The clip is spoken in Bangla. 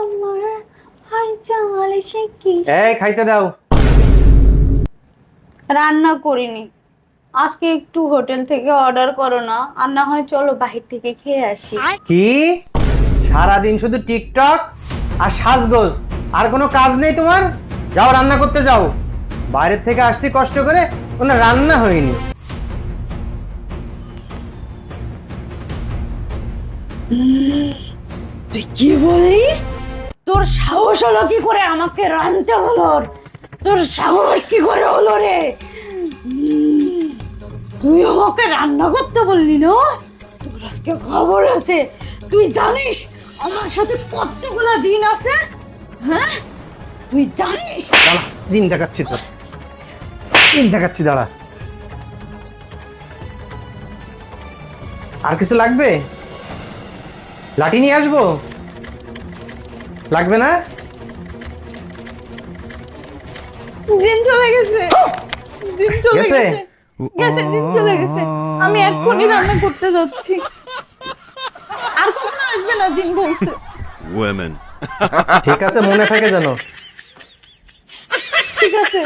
আমার। হাই চাল সে কি? এই খাইতে দাও। রান্না করিনি। আজকে একটু হোটেল থেকে অর্ডার করো না আর না হয় চলো বাহির থেকে খেয়ে আসি। কি? সারাদিন শুধু টিকটক আর সাজগোজ আর কোনো কাজ নেই তোমার? যাও রান্না করতে যাও। বাইরের থেকে আসছি কষ্ট করে কোনো রান্না হয়নি। তুই কি বলি তোর সাহস হলো কি করে? আমাকে রানতে হলো। তোর সাহস কি করে হলো রে? তুই আমাকে রান্না করতে বললি না? তোর আজকে খবর আছে। তুই জানিস আমার সাথে কতগুলা জিন আছে? হ্যাঁ? তুই জানিস? দাঁড়া দিন দেখাচ্ছি তো দিন দেখাচ্ছি, দাঁড়া। আর কিছু লাগবে? লাঠি নিয়ে আসব? লাগবে না? জিন চলে গেছে। জিন চলে গেছে? গেছে। জিন চলে গেছে। আমি এক্ষুনি রান্না করতে যাচ্ছি। আর কখনো আসবে না জিন বলছে। Women. ঠিক আছে মনে থাকে জানো ঠিক আছে।